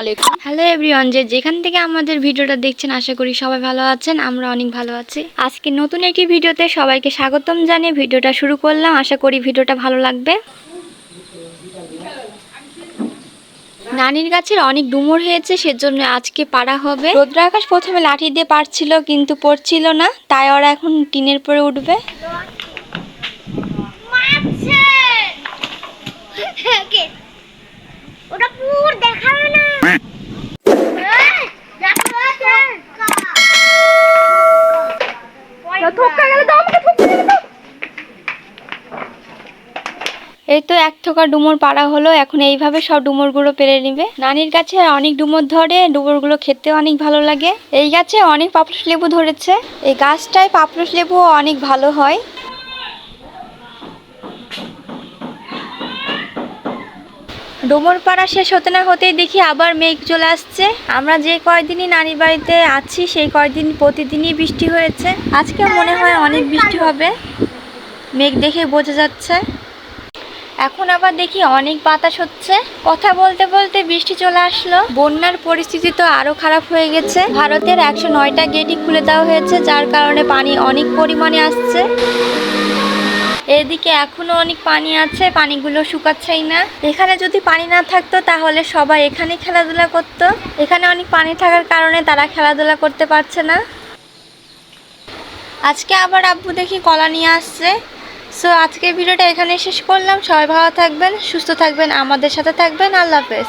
আলাইকুম। Hello everyone যে যেখান থেকে আমাদের ভিডিওটা দেখছেন আশা করি সবাই ভালো আছেন আমরা অনেক ভালো আছি। আজকে নতুন একটি ভিডিওতে সবাইকে স্বাগতম জানিয়ে ভিডিওটা শুরু করলাম। আশা করি ভিডিওটা ভালো লাগবে। নানির গাছের অনেক ডুমুর হয়েছে সেজন্য আজকে পাড়া হবে। রোদ্র আকাশ প্রথমে লাঠি দিয়ে পারছিল কিন্তু পড়ছিল না তাই ওরা এখন টিনের পরে উঠবে। এই তো এক থোকা ডুমুর পাড়া হলো, এখন এইভাবে সব ডুমুরগুলো পেরে নিবে। নানির গাছে অনেক ডুমুর ধরে, ডুমুরগুলো খেতে অনেক ভালো লাগে। এই গাছে অনেক পাপড়স লেবু ধরেছে। এই গাছটায় পাপড়স লেবু অনেক ভালো হয়। ডুমুর পাড়া শেষ হতে না হতেই দেখি আবার মেঘ চলে আসছে। আমরা যে কয়দিনই নানির বাড়িতে আছি, সেই কয়দিন প্রতিদিনই বৃষ্টি হয়েছে। আজকে মনে হয় অনেক বৃষ্টি হবে। মেঘ দেখে বোঝা যাচ্ছে। এখন আবার দেখি অনেক বাতাস হচ্ছে। কথা বলতে বলতে বৃষ্টি চলে আসলো। বন্যার পরিস্থিতি তো আরও খারাপ হয়ে গেছে। ভারতের একশো নয়টা গেটই খুলে দেওয়া হয়েছে, যার কারণে পানি অনেক পরিমাণে আসছে। এদিকে এখনও অনেক পানি আছে, পানিগুলো শুকাচ্ছেই না। এখানে যদি পানি না থাকতো, তাহলে সবাই এখানে খেলাধুলা করতো। এখানে অনেক পানি থাকার কারণে তারা খেলাধুলা করতে পারছে না। আজকে আবার আব্বু দেখি কলা নিয়ে আসছে। সো আজকের ভিডিওটা এখানে শেষ করলাম। সবাই ভালো থাকবেন, সুস্থ থাকবেন, আমাদের সাথে থাকবেন। আল্লাহ হাফেজ।